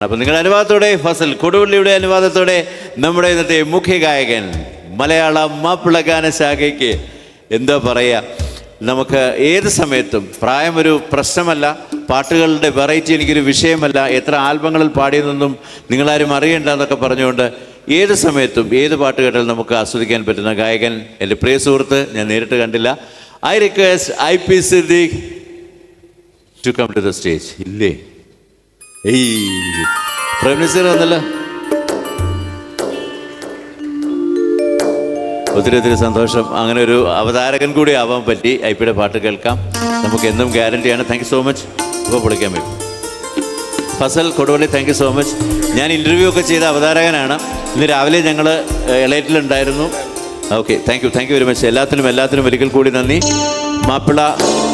അപ്പൊ നിങ്ങളുടെ അനുവാദത്തോടെ ഫസൽ കൊടുവള്ളിയുടെ അനുവാദത്തോടെ നമ്മുടെ ഇന്നത്തെ മുഖ്യ ഗായകൻ മലയാള മാപ്പിള ഗാന ശാഖയ്ക്ക് എന്താ പറയുക നമുക്ക് ഏത് സമയത്തും പ്രായം ഒരു പ്രശ്നമല്ല പാട്ടുകളുടെ വെറൈറ്റി എനിക്കൊരു വിഷയമല്ല എത്ര ആൽബങ്ങളിൽ പാടിയതെന്നും നിങ്ങളാരും അറിയണ്ട എന്നൊക്കെ പറഞ്ഞുകൊണ്ട് ഏത് സമയത്തും ഏത് പാട്ട് കേട്ടാലും നമുക്ക് ആസ്വദിക്കാൻ പറ്റുന്ന ഗായകൻ എന്റെ പ്രിയ സുഹൃത്ത് ഞാൻ നേരിട്ട് കണ്ടില്ല. I request I P Siddique to come to the stage ഇല്ലേ? ഒത്തിരി ഒത്തിരി സന്തോഷം. അങ്ങനെ ഒരു അവതാരകൻ കൂടി ആവാൻ പറ്റി. ഐ പിയുടെ പാട്ട് കേൾക്കാം. നമുക്ക് എന്നും ഗ്യാരണ്ടിയാണ്. താങ്ക് യു സോ മച്ച് ഇപ്പോൾ പൊളിക്കാൻ പറ്റും. Fazal Koduvally thank you so much ഞാൻ ഇന്റർവ്യൂ ഒക്കെ ചെയ്ത അവതാരകനാണ്. ഇന്ന് രാവിലെ ഞങ്ങൾ എളേറ്റിലുണ്ടായിരുന്നു. Okay thank you thank you very much എല്ലാത്തിനും എല്ലാത്തിനും ഒരിക്കൽ കൂടി നന്ദി. Mappila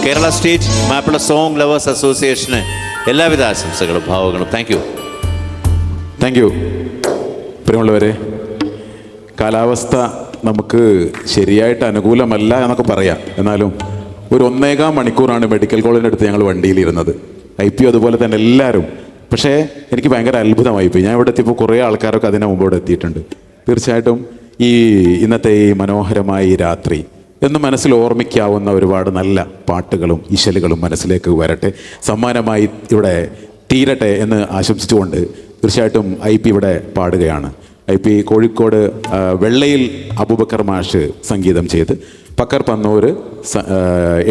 Kerala state Mappila song lovers അസോസിയേഷന് എല്ലാവിധ ആശംസകളും ഭാവങ്ങളും. താങ്ക് യു താങ്ക് യു പ്രിയമുള്ളവരെ കാലാവസ്ഥ നമുക്ക് ശരിയായിട്ട് അനുകൂലമല്ല എന്നൊക്കെ പറയാം. എന്നാലും ഒരു ഒന്നേകാം മണിക്കൂറാണ് മെഡിക്കൽ കോളേജിന്റെ അടുത്ത് ഞങ്ങൾ വണ്ടിയിലിരുന്നത്. ഐ പി അതുപോലെ തന്നെ എല്ലാവരും. പക്ഷേ എനിക്ക് ഭയങ്കര അത്ഭുതമായി പോയി. ഞാൻ ഇവിടെ എത്തിയപ്പോൾ കുറേ ആൾക്കാരൊക്കെ അതിനെ മുമ്പ് ഇവിടെ എത്തിയിട്ടുണ്ട്. തീർച്ചയായിട്ടും ഈ ഇന്നത്തെ ഈ മനോഹരമായ ഈ രാത്രി എന്നും മനസ്സിൽ ഓർമ്മിക്കാവുന്ന ഒരുപാട് നല്ല പാട്ടുകളും ഇശലുകളും മനസ്സിലേക്ക് വരട്ടെ. സമ്മാനമായി ഇവിടെ തീരട്ടെ എന്ന് ആശംസിച്ചുകൊണ്ട് തീർച്ചയായിട്ടും ഐ പി ഇവിടെ പാടുകയാണ്. ഐ പി കോഴിക്കോട് വെള്ളയിൽ അബൂബക്കർ മാഷ് സംഗീതം ചെയ്ത് പക്കർ പന്നൂര്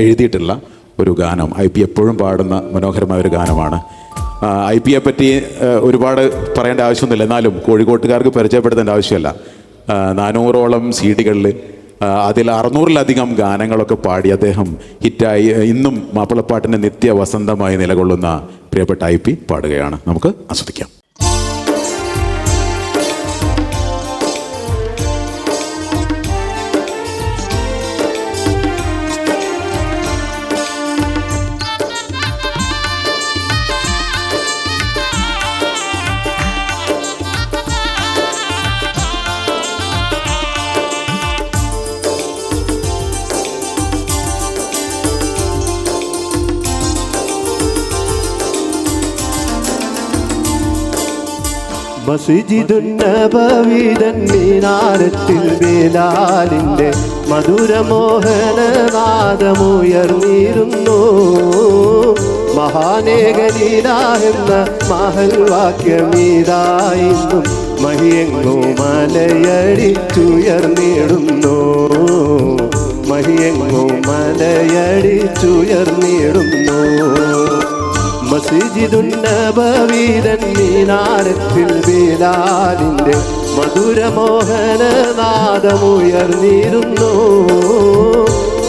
എഴുതിയിട്ടുള്ള ഒരു ഗാനം. ഐ പി എപ്പോഴും പാടുന്ന മനോഹരമായ ഒരു ഗാനമാണ്. ഐ പിയെ പറ്റി ഒരുപാട് പറയേണ്ട ആവശ്യമൊന്നുമില്ല. എന്നാലും കോഴിക്കോട്ടുകാർക്ക് പരിചയപ്പെടുത്തേണ്ട ആവശ്യമല്ല. നാനൂറോളം സി അതിൽ അറുന്നൂറിലധികം ഗാനങ്ങളൊക്കെ പാടി അദ്ദേഹം ഹിറ്റായി ഇന്നും മാപ്പിളപ്പാട്ടിന്റെ നിത്യ വസന്തമായി നിലകൊള്ളുന്ന പ്രിയപ്പെട്ട ഐ പി പാടുകയാണ്. നമുക്ക് ആസ്വദിക്കാം. മസ്ജിദുന്നബവിതൻ മീനാരത്തിൽ ബിലാലിന്റെ മധുരമോഹനനാദമുയർന്നിരുന്നു എന്ന മഹൽ വാക്യമീതായിരുന്നു മഹിയെങ്ങോ മലയടിച്ചുയർന്നിടുന്നു. മഹിയെങ്ങോ മലയടിച്ചുയർന്നിടുന്നു. മസ്ജിദുന്നബവീരൻ മീനാരത്തിൽ ബിലാലിന്റെ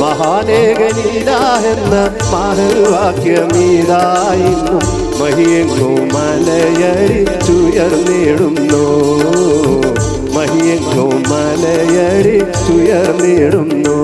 മഹാലേഖനീല എന്ന മഹൽവാക്യമീതായിരുന്നു മഹിയെങ്ങോ മലയരിച്ചുയർന്നിടുന്നു. മഹിയെങ്ങോ മലയടിച്ചുയർന്നിടുന്നു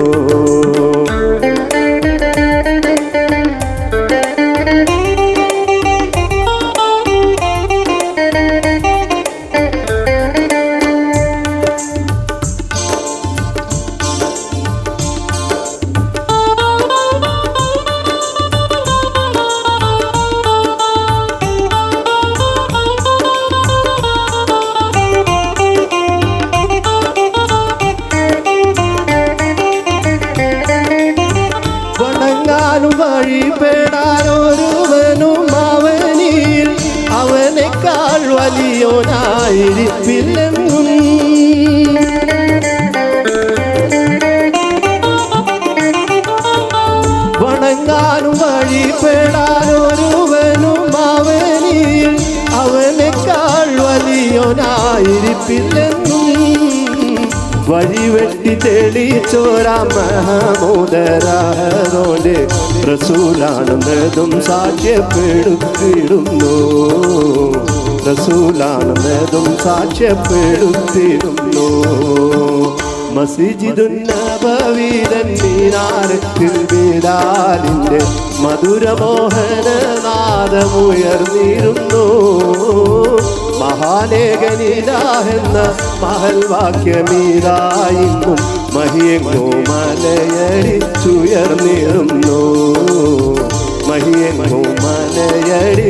തെളിച്ചോരാ മഹമോദരാഹോന്റെ റസൂലാണെന്നതും സാക്ഷ്യപ്പെടുത്തിയിടുന്നു റസൂലാണെന്നതും സാക്ഷ്യപ്പെടുത്തിയിടുന്നു മസ്ജിദുന്നബവീരൻ മീനാരത്തിൽ ബിലാലിന്റെ മധുരമോഹനനാദമുയർന്നിരുന്നു. മഹാലേഖനിലാഹെന്ന മഹൽ വാക്യമീതായിന്നും മഹിയെങ്ങോ മലയടിച്ചുയർന്നിരുന്നു. മഹിയെങ്ങോ മലയടി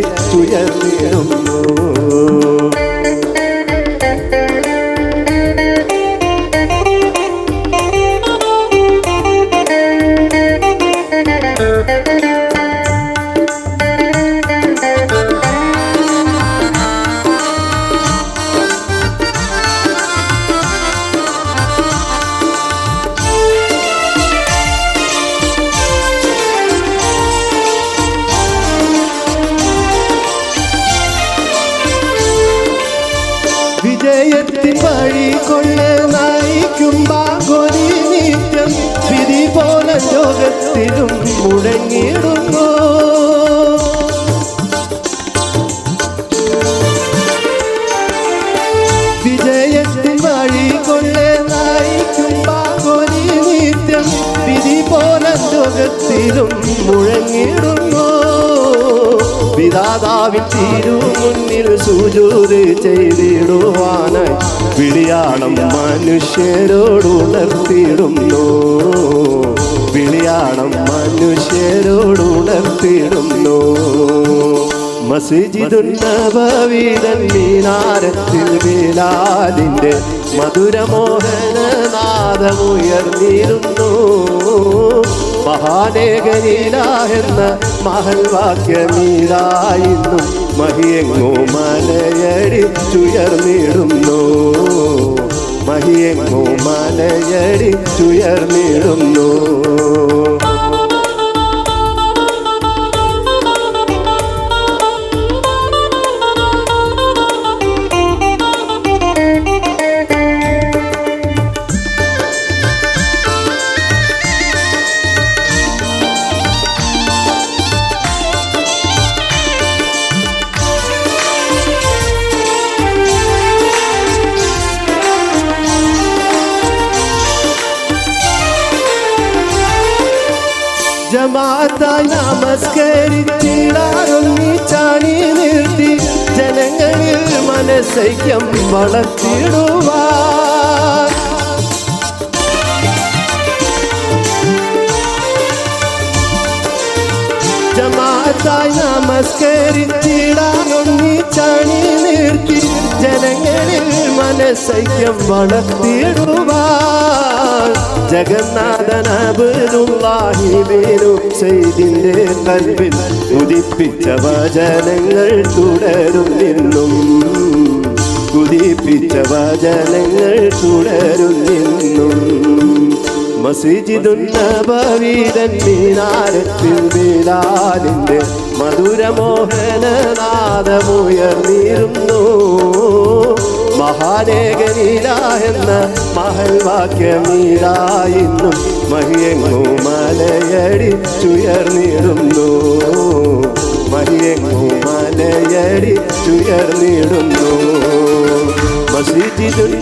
വഴി കൊണ്ട് നയിക്കും ബാഗോരി നിത്യം വിധി പോലെ ലോകത്തിലും മുടങ്ങിയിടുന്നു. വിജയത്തിൽ വഴി കൊണ്ട് നയിക്കും ബാഗോരി നിത്യം വിധി പോലെ ലോകത്തിലും മുഴങ്ങിടുന്നു തീരു മുന്നിൽ സുജൂത് ചെയ്തിടുവാനായി വിളിയാണം മനുഷ്യരോട് വിളിയാണം വിളിയാളം മനുഷ്യരോട് ഉണർത്തിയിടുന്നു. മസ്ജിദുൻ നബവിതൻ മീനാരത്തിൽ ബിലാലിന്റെ മധുരമോഹന നാദമുയർന്നിരുന്നു മഹാനേകനീല എന്ന മഹൽവാക്യമീരായിരുന്നു മഹിയെങ്ങോ മലയടിച്ചുയർന്നിടുന്നു. മഹിയെങ്ങോ മലയടിച്ചുയർന്നിടുന്നു. ജമാഅത്തായി നമസ്കരിച്ചിടാറൊന്നിച്ചാണി നിർത്തി ജനങ്ങളിൽ മനസ്സൈക്യം വളർത്തിടുവാൻ. ജമാഅത്തായി നമസ്കരിച്ചിടാറൊന്നിച്ചാണി നിർത്തി ജനങ്ങളിൽ മനസ്സൈക്യം വളർത്തിടുവാൻ ജഗന്നാഥനബുലാഹിബിനും ചെയ്തിന്റെ കൽവിൽ ഉദിപ്പിച്ച വചനങ്ങൾ തുടരും നിന്നും. കുതിപ്പിച്ച വചനങ്ങൾ തുടരും നിന്നും. മസ്ജിദുൻ നബവീതൻ മീനാരത്തിൽ ബിലാലിന്റെ മധുരമോഹന നാദമുയർന്നിരുന്നു മഹാനേകനീല എന്ന മഹൽവാക്യമീരായിന്നും. മഹിയെങ്ങോ മലയടിച്ചുയർന്നിടുന്നു മഹിയെങ്ങോ മസ്ജിദുന്നബവീരൻ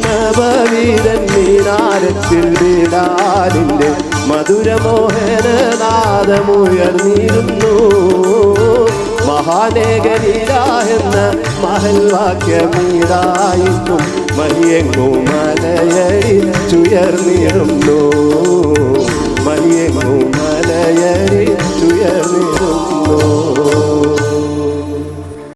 മീനാരത്തിൽ വീടാലിന്റെ മധുരമോഹന നാദമുയർന്നിരുന്നു മഹാനേകനീല എന്ന മഹിയെങ്ങോ മലയടി ചുയർന്നിരുന്നു. മഹിയെങ്ങോ മലയടി ചുയർന്നിരുന്നു.